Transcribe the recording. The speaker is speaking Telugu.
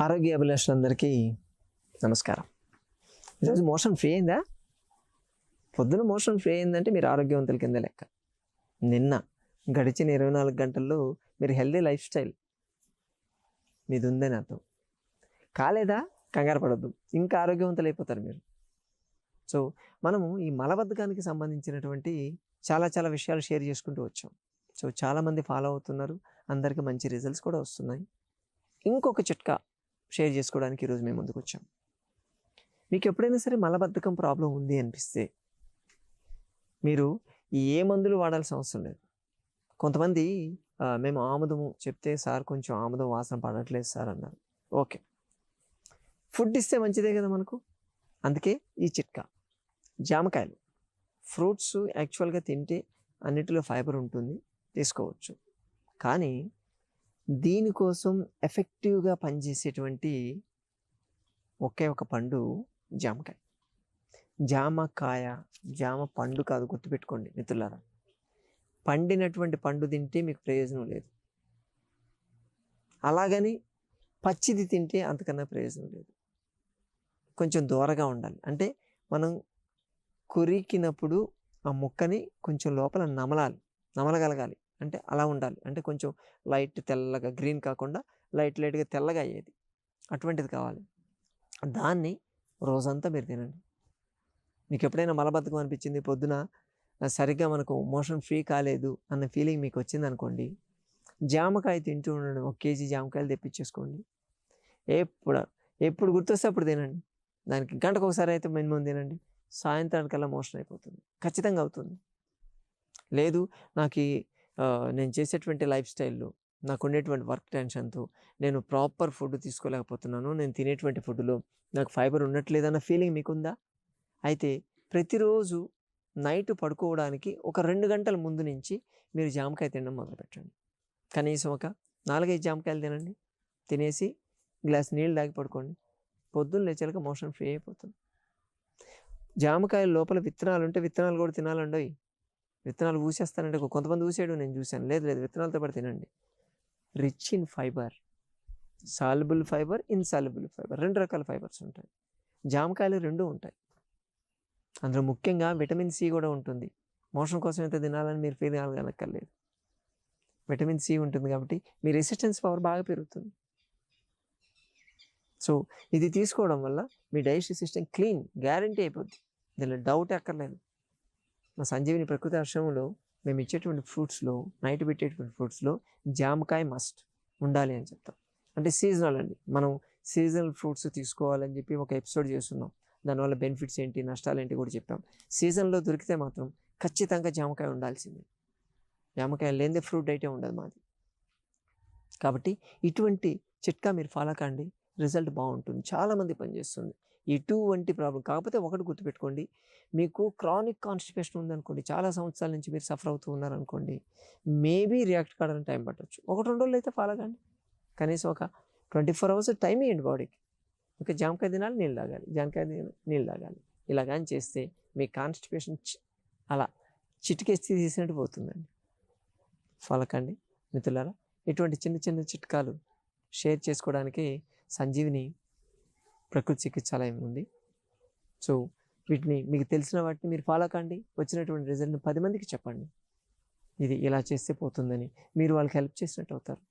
ఆరోగ్య అభిలాషులందరికీ నమస్కారం. ఈరోజు మోషన్ ఫ్రీ అయిందా? పొద్దున మోషన్ ఫ్రీ అయిందంటే మీరు ఆరోగ్యవంతుల కింద లెక్క. నిన్న గడిచిన ఇరవై నాలుగు గంటల్లో మీరు హెల్దీ లైఫ్ స్టైల్ మీది ఉందని అర్థం కాలేదా? కంగారు పడద్దు. ఇంకా ఆరోగ్యవంతులు అయిపోతారు మీరు. సో మనము ఈ మలబద్ధకానికి సంబంధించినటువంటి చాలా చాలా విషయాలు షేర్ చేసుకుంటూ వచ్చాం. సో చాలామంది ఫాలో అవుతున్నారు. అందరికీ మంచి రిజల్ట్స్ కూడా వస్తున్నాయి. ఇంకొక చిట్కా షేర్ చేసుకోవడానికి ఈరోజు మేము ముందుకు వచ్చాం మీకు ఎప్పుడైనా సరే మలబద్ధకం ప్రాబ్లం ఉంది అనిపిస్తే మీరు ఏ మందులు వాడాల్సిన అవసరం లేదు. కొంతమంది మేము ఆముదము చెప్తే సార్ కొంచెం ఆముదం వాసన పడట్లేదు సార్ అన్నారు. ఓకే. ఫుడ్ ఇస్తే మంచిదే కదా మనకు? అందుకే ఈ చిట్కా. జామకాయలు. ఫ్రూట్స్ యాక్చువల్గా తింటే అన్నిటిలో ఫైబర్ ఉంటుంది తీసుకోవచ్చు. కానీ దీనికోసం ఎఫెక్టివ్గా పనిచేసేటువంటి ఒకే ఒక పండు జామకాయ. జామకాయ జామ పండు కాదు గుర్తుపెట్టుకోండి మిత్రులారా. పండినటువంటి పండు తింటే మీకు ప్రయోజనం లేదు. అలాగని పచ్చిది తింటే అంతకన్నా ప్రయోజనం లేదు. కొంచెం దూరగా ఉండాలి. అంటే మనం కొరికినప్పుడు ఆ ముక్కని కొంచెం లోపల నమలాలి. నమలగలగాలి. అంటే అలా ఉండాలి. అంటే కొంచెం లైట్ తెల్లగా గ్రీన్ కాకుండా లైట్ లైట్గా తెల్లగా అయ్యేది. అటువంటిది కావాలి. దాన్ని రోజంతా మీరు తినండి. మీకు ఎప్పుడైనా మలబద్ధకం అనిపించింది పొద్దున సరిగ్గా మనకు మోషన్ ఫ్రీ కాలేదు అన్న ఫీలింగ్ మీకు వచ్చింది అనుకోండి జామకాయ తింటూ ఉండండి. ఒక కేజీ జామకాయలు తెప్పించేసుకోండి. ఎప్పుడు ఎప్పుడు గుర్తొస్తే అప్పుడు తినండి. దానికి గంటకు ఒకసారి అయితే మినిమం తినండి. సాయంత్రానికల్లా మోషన్ అయిపోతుంది. ఖచ్చితంగా అవుతుంది. లేదు నాకు నేను చేసేటువంటి లైఫ్ స్టైల్లో నాకు ఉండేటువంటి వర్క్ టెన్షన్తో నేను ప్రాపర్ ఫుడ్ తీసుకోలేకపోతున్నాను. నేను తినేటువంటి ఫుడ్లో నాకు ఫైబర్ ఉండట్లేదు అన్న ఫీలింగ్ మీకుందా? అయితే ప్రతిరోజు నైట్ పడుకోవడానికి ఒక రెండు గంటల ముందు నుంచి మీరు జామకాయ తినడం మొదలుపెట్టండి. కనీసం ఒక నాలుగైదు జామకాయలు తినండి. తినేసి గ్లాస్ నీళ్ళు తాగి పడుకోండి. పొద్దున్న లేచాక మోషన్ ఫ్రీ అయిపోతుంది. జామకాయల లోపల విత్తనాలు ఉంటే విత్తనాలు కూడా తినాలండి విత్తనాలు ఊసేస్తానంటే కొంతమంది ఊసేయడం నేను చూశాను. లేదు లేదు విత్తనాలతో పాటు తినండి. Rich in fibre soluble fibre insoluble fibre రెండు రకాల ఫైబర్స్ ఉంటాయి. జామకాయలు రెండు ఉంటాయి. అందులో ముఖ్యంగా విటమిన్ సి కూడా ఉంటుంది. మోషన్ కోసం అయితే తినాలని మీరు ఫీల్ కాగలక్కర్లేదు విటమిన్ సి ఉంటుంది కాబట్టి మీ రెసిస్టెన్స్ పవర్ బాగా పెరుగుతుంది. సో ఇది తీసుకోవడం వల్ల మీ డైజెస్టివ్ సిస్టమ్ క్లీన్ గ్యారంటీ అయిపోద్ది. దీనిలో డౌట్ ఎక్కర్లేదు. మా సంజీవిని ప్రకృతి ఆశ్రమంలో మేము ఇచ్చేటువంటి ఫ్రూట్స్లో నైట్ పెట్టేటువంటి ఫ్రూట్స్లో జామకాయ మస్ట్ ఉండాలి అని చెప్తాం. అంటే సీజనల్ అండి. మనం సీజనల్ ఫ్రూట్స్ తీసుకోవాలని చెప్పి ఒక ఎపిసోడ్ చేస్తున్నాం. దానివల్ల బెనిఫిట్స్ ఏంటి నష్టాలు ఏంటి కూడా చెప్పాం. సీజన్లో దొరికితే మాత్రం ఖచ్చితంగా జామకాయ ఉండాల్సిందే. జామకాయ లేనిదే ఫ్రూట్ అయితే ఉండదు మాది. కాబట్టి ఇటువంటి చిట్కా మీరు ఫాలో కండి. రిజల్ట్ బాగుంటుంది. చాలామంది పనిచేస్తుంది ఇటువంటి ప్రాబ్లం కాకపోతే ఒకటి గుర్తుపెట్టుకోండి. మీకు క్రానిక్ కాన్స్టిపేషన్ ఉందనుకోండి చాలా సంవత్సరాల నుంచి మీరు సఫర్ అవుతూ ఉన్నారనుకోండి మేబీ రియాక్ట్ కావడానికి టైం పట్టవచ్చు ఒకటి రెండు రోజులు అయితే ఫాలో కాండి. కనీసం ఒక ట్వంటీ ఫోర్ అవర్స్ టైం ఇవ్వండి బాడీకి. ఒక జామకాయ తినాలి నీళ్ళు తాగాలి. జామకాయ తినాలి నీళ్ళు తాగాలి. ఇలా కానీ చేస్తే మీ కాన్స్టిపేషన్ అలా చిటికేసి తీసినట్టు పోతుందండి. ఫలకండి మిత్రులారా. ఇటువంటి చిన్న చిన్న చిట్కాలు షేర్ చేసుకోవడానికి సంజీవిని ప్రకృతి చికిత్సాలయం ఉంది. సో వీటిని మీకు తెలిసిన వాటిని మీరు ఫాలో కండి. వచ్చినటువంటి రిజల్ట్ని పది మందికి చెప్పండి. ఇది ఇలా చేస్తే పోతుందని. మీరు వాళ్ళకి హెల్ప్ చేసినట్టు అవుతారు.